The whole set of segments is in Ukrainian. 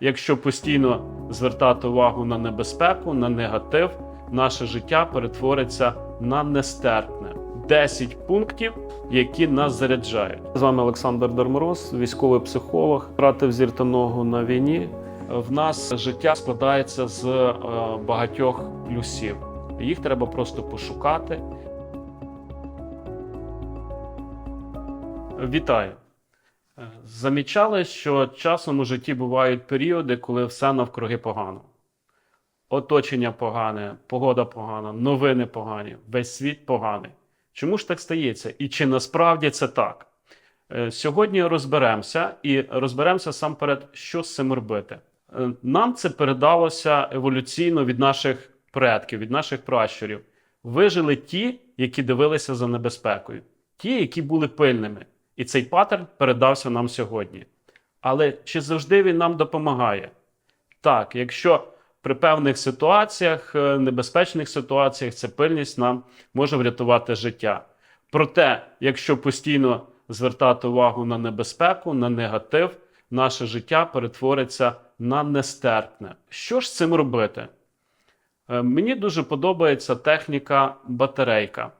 Якщо постійно звертати увагу на небезпеку, на негатив, наше життя перетвориться на нестерпне. 10 пунктів, які нас заряджають. З вами Олександр Дармороз, військовий психолог. Втратив зір та ногу на війні. В нас життя складається з е, багатьох плюсів. Їх треба просто пошукати. Вітаю! Замічали, що часом у житті бувають періоди, коли все навкруги погано. Оточення погане, погода погана, новини погані, весь світ поганий. Чому ж так стається? І чи насправді це так? Е, Сьогодні розберемося і розберемося сам перед, що з цим робити. Е, Нам це передалося еволюційно від наших предків, від наших пращурів. Вижили ті, які дивилися за небезпекою, ті, які були пильними. І цей паттерн передався нам сьогодні. Але чи завжди він нам допомагає? Так, якщо при певних ситуаціях, е, небезпечних ситуаціях, ця пильність нам може врятувати життя. Проте, якщо постійно звертати увагу на небезпеку, на негатив, наше життя перетвориться на нестерпне. Що ж з цим робити? Е, Мені дуже подобається техніка батарейка.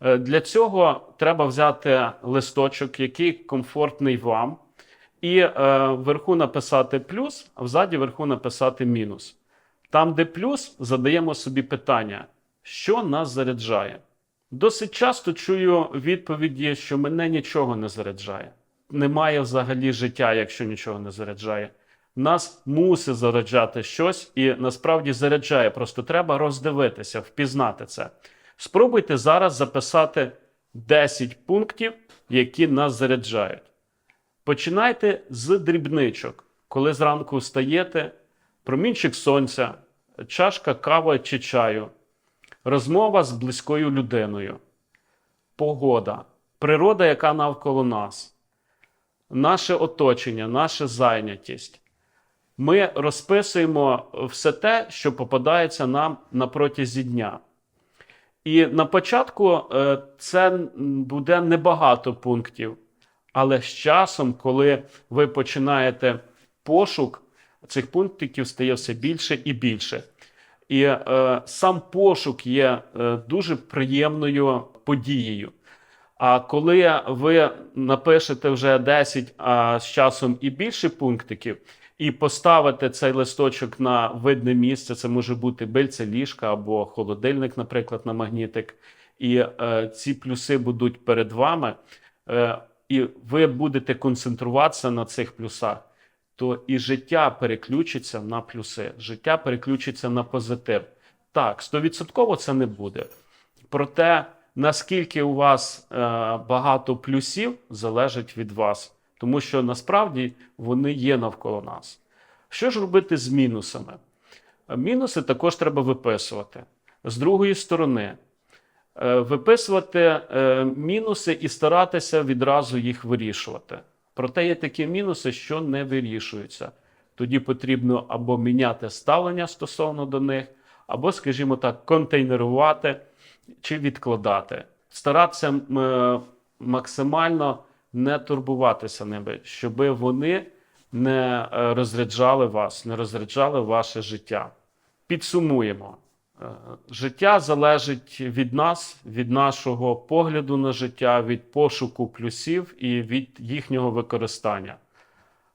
Е, Для цього треба взяти листочок, який комфортний вам, і е, вверху написати плюс, а взаді вверху написати мінус. Там, де плюс, задаємо собі питання, що нас заряджає. Досить часто чую відповіді, що мене нічого не заряджає. Немає взагалі життя, якщо нічого не заряджає. Нас мусить заряджати щось і насправді заряджає. Просто треба роздивитися, впізнати це. Спробуйте зараз записати 10 пунктів, які нас заряджають. Починайте з дрібничок. Коли зранку встаєте, промінчик сонця, чашка кави чи чаю, розмова з близькою людиною, погода, природа, яка навколо нас, наше оточення, наша зайнятість. Ми розписуємо все те, що попадається нам на протязі дня. І на початку е, це буде небагато пунктів, але з часом, коли ви починаєте пошук, цих пунктиків стає все більше і більше. І е, сам пошук є е, дуже приємною подією. А коли ви напишете вже 10, а з часом і більше пунктиків, і поставите цей листочок на видне місце, це може бути бильце ліжка або холодильник, наприклад, на магнітик, і е, ці плюси будуть перед вами, е, і ви будете концентруватися на цих плюсах, то і життя переключиться на плюси, життя переключиться на позитив. Так, стовідсотково це не буде. Проте, наскільки у вас е, багато плюсів, залежить від вас, тому що насправді вони є навколо нас. Що ж робити з мінусами? Мінуси також треба виписувати. З другої сторони, е, виписувати е, мінуси і старатися відразу їх вирішувати. Проте є такі мінуси, що не вирішуються. Тоді потрібно або міняти ставлення стосовно до них, або, скажімо так, контейнерувати чи відкладати. Старатися е, максимально не турбуватися ними, щоб вони не е, розряджали вас, не розряджали ваше життя. Підсумуємо. Е, Життя залежить від нас, від нашого погляду на життя, від пошуку плюсів і від їхнього використання.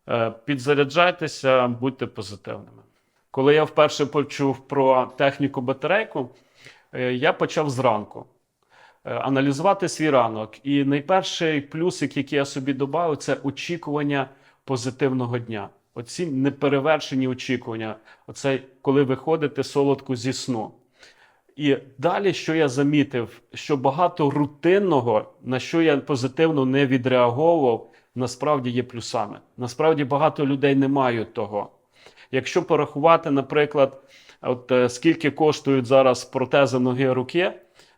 Е, Підзаряджайтеся, будьте позитивними. Коли я вперше почув про техніку батарейку, я почав зранку аналізувати свій ранок. І найперший плюсик, який я собі додав, це очікування позитивного дня. Оці неперевершені очікування. Оце коли ви ходите солодко зі сну. І далі, що я замітив, що багато рутинного, на що я позитивно не відреаговував, насправді є плюсами. Насправді багато людей не мають того. Якщо порахувати, наприклад, от е, скільки коштують зараз протези ноги руки,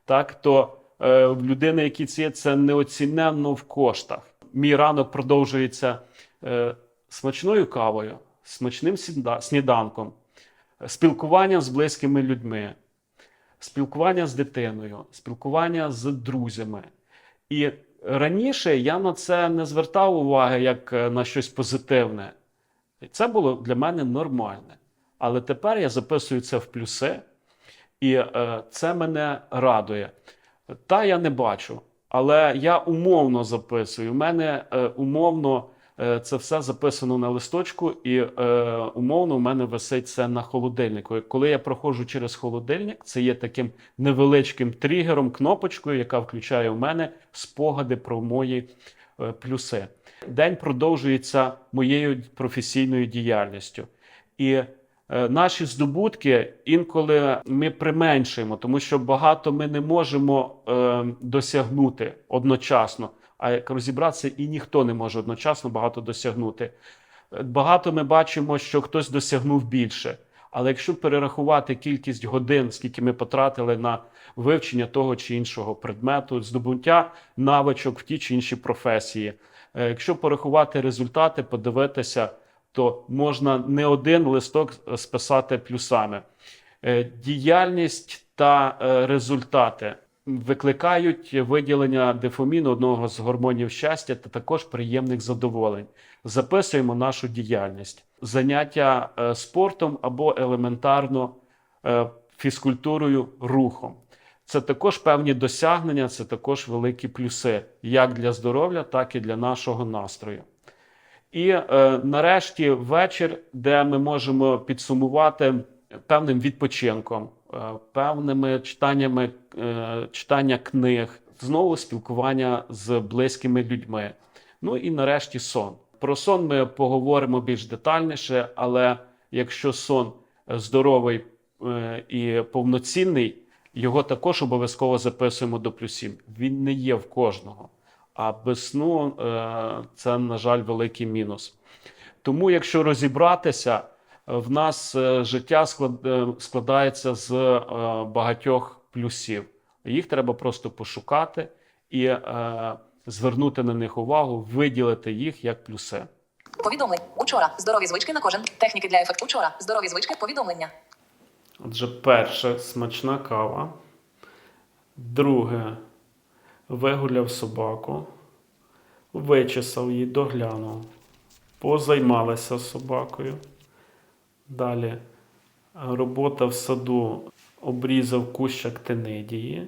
так то е, в людини, які це це неоціненно в коштах. Мій ранок продовжується е, смачною кавою, смачним сніданком, е, спілкуванням з близькими людьми, спілкування з дитиною, спілкування з друзями. І раніше я на це не звертав уваги як е, на щось позитивне. Це було для мене нормальне. Але тепер я записую це в плюси, і е, це мене радує. Та я не бачу, але я умовно записую. У мене е, умовно е, це все записано на листочку, і е, умовно у мене висить це на холодильнику. Коли я проходжу через холодильник, це є таким невеличким тригером, кнопочкою, яка включає у мене спогади про мої е, плюси. День продовжується моєю професійною діяльністю. І наші здобутки інколи ми применшуємо, тому що багато ми не можемо е, досягнути одночасно. А як розібратися, і ніхто не може одночасно багато досягнути. Е, Багато ми бачимо, що хтось досягнув більше. Але якщо перерахувати кількість годин, скільки ми потратили на вивчення того чи іншого предмету, здобуття навичок в ті чи інші професії, е, якщо порахувати результати, подивитися, то можна не один листок списати плюсами. Е, Діяльність та е, результати викликають виділення дефаміну, одного з гормонів щастя, та також приємних задоволень. Записуємо нашу діяльність, заняття е, спортом або елементарно е, фізкультурою, рухом. Це також певні досягнення, це також великі плюси, як для здоров'я, так і для нашого настрою. І е, нарешті вечір, де ми можемо підсумувати певним відпочинком, е, певними читаннями е, читання книг, знову спілкування з близькими людьми. Ну і нарешті сон. Про сон ми поговоримо більш детальніше, але якщо сон здоровий е, і повноцінний, його також обов'язково записуємо до плюсів. Він не є в кожного. А без сну е, це, на жаль, великий мінус. Тому, якщо розібратися, в нас е, життя е, складається з багатьох плюсів. Їх треба просто пошукати і звернути на них увагу, виділити їх як плюси. Повідомлень. Учора. Здорові звички на кожен. Техніки для ефекту. Учора. Здорові звички. Повідомлення. Отже, перше смачна кава. Друге вигуляв собаку, вичесав її, доглянув, позаймалися собакою. Далі робота в саду, обрізав кущ актинидії,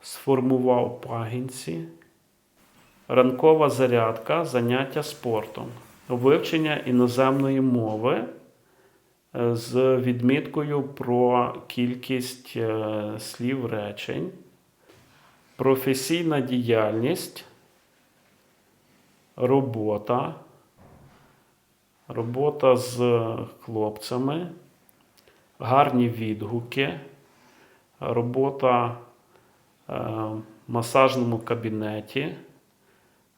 сформував пагінці, ранкова зарядка, заняття спортом, вивчення іноземної мови е, з відміткою про кількість е, слів речень, професійна діяльність, робота, робота з хлопцями, гарні відгуки, робота е, в масажному кабінеті,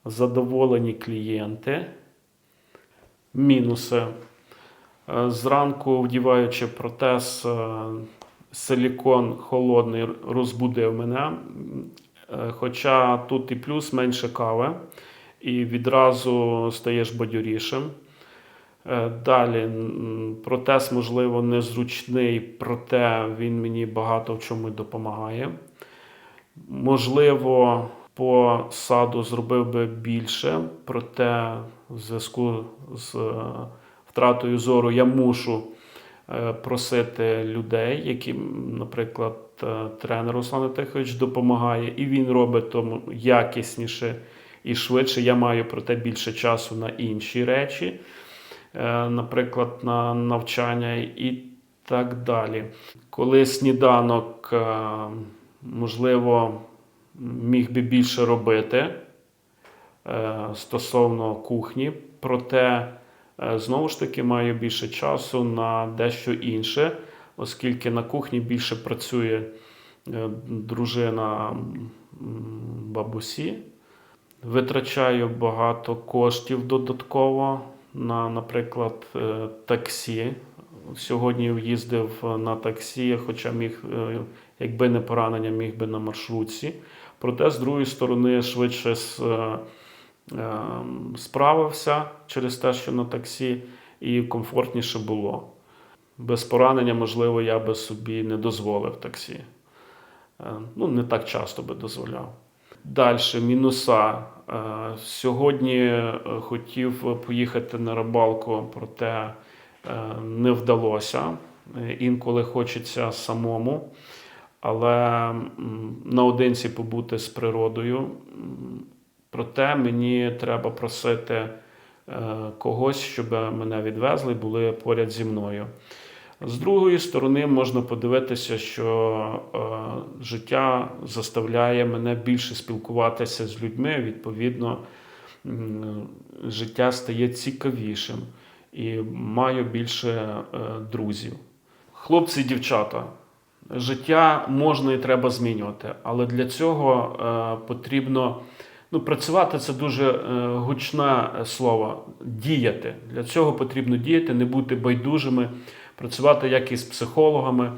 задоволені клієнти, мінуси. Е, Зранку, вдіваючи протез, е, силікон холодний розбудив мене. Е, Хоча тут і плюс менше кави, і відразу стаєш бадьорішим. Е, Далі протез, можливо, незручний, проте він мені багато в чому допомагає. Можливо, по саду зробив би більше, проте в зв'язку з е, втратою зору я мушу просити людей, яким, наприклад, е, тренер Руслан Тихович допомагає, і він робить тому якісніше і швидше. Я маю проте більше часу на інші речі, е, наприклад, на навчання і так далі. Коли сніданок, е, можливо, міг би більше робити е, стосовно кухні, проте е, знову ж таки маю більше часу на дещо інше, оскільки на кухні більше працює е, дружина бабусі. Витрачаю багато коштів додатково на, наприклад, е, таксі. Сьогодні їздив на таксі, хоча міг, е, якби не поранення, міг би на маршрутці. Проте, з другої сторони, швидше з, е, е, справився через те, що на таксі, і комфортніше було. Без поранення, можливо, я би собі не дозволив таксі. Е, Ну, не так часто би дозволяв. Далі, мінуса. Е, Сьогодні е, хотів поїхати на рибалку, проте е, не вдалося. Інколи хочеться самому, але наодинці побути з природою. Проте мені треба просити е, когось, щоб мене відвезли були поряд зі мною. З другої сторони, можна подивитися, що е, життя заставляє мене більше спілкуватися з людьми. Відповідно, життя стає цікавішим і маю більше е, друзів. Хлопці і дівчата, життя можна і треба змінювати, але для цього потрібно. Ну, працювати це дуже е, гучне слово. Діяти. Для цього потрібно діяти, не бути байдужими, працювати як із психологами,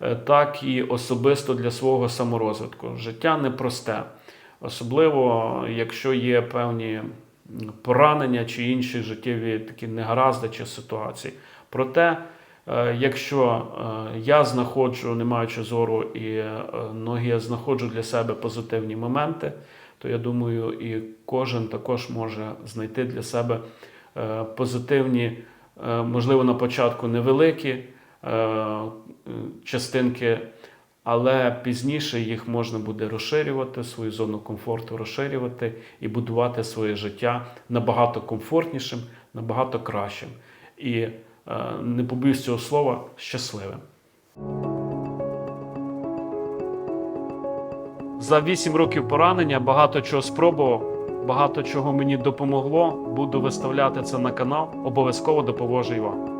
е, так і особисто для свого саморозвитку. Життя непросте, особливо якщо є певні поранення чи інші життєві такі негаразди чи ситуації. Проте, е, якщо я знаходжу, не маючи зору і ноги, я знаходжу для себе позитивні моменти, то я думаю, і кожен також може знайти для себе е, позитивні, е, можливо, на початку невеликі е, частинки, але пізніше їх можна буде розширювати, свою зону комфорту розширювати і будувати своє життя набагато комфортнішим, набагато кращим. І не побоюсь цього слова щасливим. За 8 років поранення багато чого спробував, багато чого мені допомогло. Буду виставляти це на канал. Обов'язково допоможу вам.